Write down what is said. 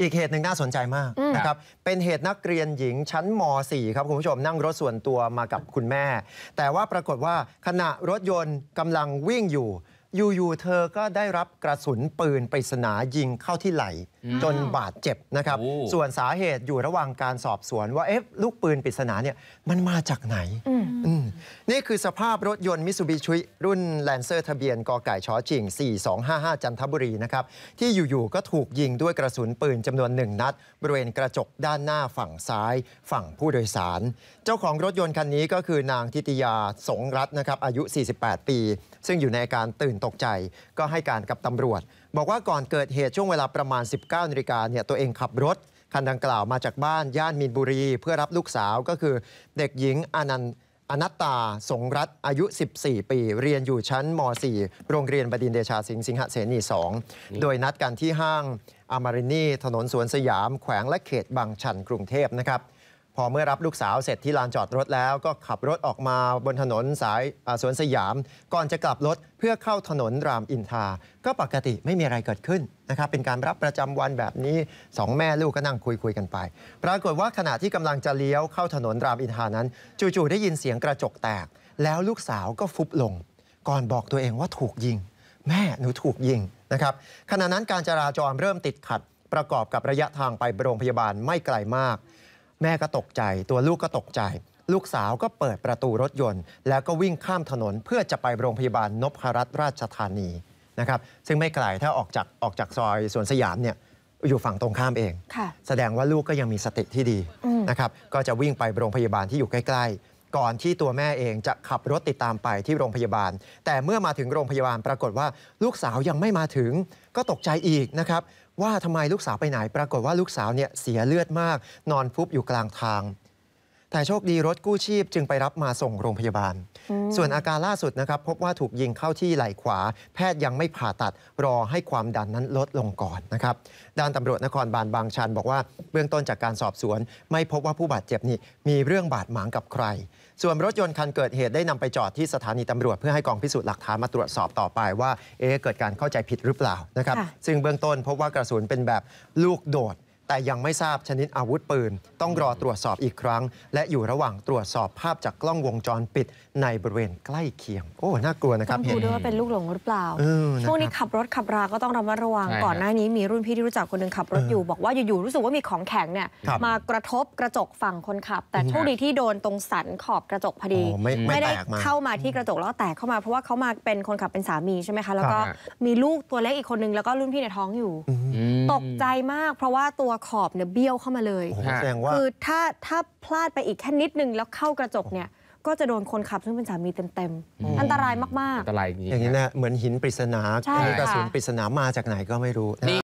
อีกเหตุหนึ่งน่าสนใจมากอืมนะครับ เป็นเหตุนักเรียนหญิงชั้นม .4 ครับคุณผู้ชมนั่งรถส่วนตัวมากับคุณแม่ แต่ว่าปรากฏว่าขณะรถยนต์กำลังวิ่งอยู่ อยู่ๆเธอก็ได้รับกระสุนปืนปริศนายิงเข้าที่ไหล่จนบาดเจ็บนะครับโอ้ส่วนสาเหตุอยู่ระหว่างการสอบสวนว่าเอ๊ะลูกปืนปริศนาเนี่ยมันมาจากไหนอืมนี่คือสภาพรถยนต์มิ t ูบิชิรุ่นแลนเซอร์ทะเบียนกไก่ชอจิง 4255 จันทบุรีนะครับ ที่อยู่ๆก็ถูกยิงด้วยกระสุนปืนจำนวนหนึ่งนัด บริเวณกระจกด้านหน้าฝั่งซ้าย ฝั่งผู้โดยสาร เจ้าของรถยนต์คันนี้ก็คือนางทิติยาสงรัตน์นะครับอายุ 48 ปี ซึ่งอยู่ในอาการตื่นตกใจก็ให้การกับตำรวจ บอกว่าก่อนเกิดเหตุช่วงเวลาประมาณ 19นาฬิกาเนี่ยตัวเองขับรถคันดังกล่าวมาจากบ้านย่านมีนบุรี เพื่อรับลูกสาวก็คือเด็กหญิงอนันต์อนัตตา สงรัตอายุ 14 ปี เรียนอยู่ชั้นม .4 โรงเรียนบดินเดชาสิงห์สิงหเสนี 2 โดยนัดกันที่ห้างอามารินีถนนสวนสยาม แขวงและเขตบางชันกรุงเทพนะครับ พอเมื่อรับลูกสาวเสร็จที่ลานจอดรถแล้วก็ขับรถออกมาบนถนนสายาสวนสยาม ก่อนจะกลับรถเพื่อเข้าถนนรามอินทา ก็ปกติไม่มีอะไรเกิดขึ้นนะครับเป็นการรับประจำวันแบบนี้สองแม่ลูกก็นั่งคุยคุยกันไป ปรากฏว่าขณะที่กำลังจะเลี้ยวเข้าถนนรามอินทานั้น จู่ๆได้ยินเสียงกระจกแตก แล้วลูกสาวก็ฟุบลง ก่อนบอกตัวเองว่าถูกยิง แม่หนูถูกยิงนะครับขณะนั้นการจราจรเริ่มติดขัดประกอบกับระยะทางไปโรงพยาบาลไม่ไกลมาก แม่ก็ตกใจตัวลูกก็ตกใจ ลูกสาวก็เปิดประตูรถยนต์ แล้วก็วิ่งข้ามถนนเพื่อจะไปโรงพยาบาลนพรัตน์ราชธานีนะครับซึ่งไม่ไกลถ้าออกจากออกจากซอยสวนสยามเนี่ยอยู่ฝั่งตรงข้ามเองค่ะแสดงว่าลูกก็ยังมีสติที่ดีอืมนะครับก็จะวิ่งไปโรงพยาบาลที่อยู่ใกล้ๆ ก่อนที่ตัวแม่เองจะขับรถติดตามไปที่โรงพยาบาล แต่เมื่อมาถึงโรงพยาบาลปรากฏว่าลูกสาวยังไม่มาถึงก็ตกใจอีกนะครับว่าทำไมลูกสาวไปไหน ปรากฏว่าลูกสาวเนี่ยเสียเลือดมาก นอนฟุบอยู่กลางทาง แต่โชคดีรถกู้ชีพจึงไปรับมาส่งโรงพยาบาล ส่วนอาการล่าสุดนะครับพบว่าถูกยิงเข้าที่ไหล่ขวา แพทย์ยังไม่ผ่าตัดรอให้ความดันนั้นลดลงก่อนนะครับด้านตำรวจนครบาลบางชันบอกว่าเบื้องต้นจากการสอบสวน ไม่พบว่าผู้บาดเจ็บนี่มีเรื่องบาดหมางกับใคร ส่วนรถยนต์คันเกิดเหตุได้นำไปจอดที่สถานีตำรวจเพื่อให้กองพิสูจน์หลักฐานมาตรวจสอบต่อไปว่าเอ๊ะเกิดการเข้าใจผิดหรือเปล่านะครับค่ะซึ่งเบื้องต้นพบว่ากระสุนเป็นแบบลูกโดด แต่ยังไม่ทราบชนิดอาวุธปืนต้องรอตรวจสอบอีกครั้ง และอยู่ระหว่างตรวจสอบภาพจากกล้องวงจรปิดในบริเวณใกล้เคียง โอ้น่ากลัวนะคต้รัอบงเห็ดูนด้วยว่าเป็นลูกหลงหรือเปล่าเออนะครับช่วงนี้ขับรถขับราก็ต้องระมัดระวังใช่ก่อนครับหน้านี้มีรุ่นพี่ที่รู้จักคนหนึ่งขับรถอยู่ บอกว่าอยู่ๆรู้สึกว่ามีของแข็งเนี่ยครับมากระทบกระจกฝั่งคนขับ แต่อืมโชคดีที่โดนตรงสันขอบกระจกพอดีโอ้ไม่ไม่ได้แตกมาเข้ามาที่กระจกแล้วก็แตกเข้ามาเพราะว่าเขามาเป็นคนขับเป็นสามีใช่ไหมคะแล้วก็ครับมีลูกตัวเล็กอีกคนนึงแล้วก็รุ่นพี่ในท้องอยู่อืมอืมตกใจมาก เพราะว่าตัวขอบเนี่ยเบี้ยวเข้ามาเลยโอ้โหฮะแสดงว่า คือถ้าถ้าพลาดไปอีกแค่นิดนึงแล้วเข้ากระจกเนี่ย ก็จะโดนคนขับซึ่งเป็นสามีเต็มๆอันตรายมาก อันตรายจริงๆอย่างนี้นะเหมือนหินปริศนาใช่หรือกระสุนค่ะ ปริศนามาจากไหนก็ไม่รู้นะนี่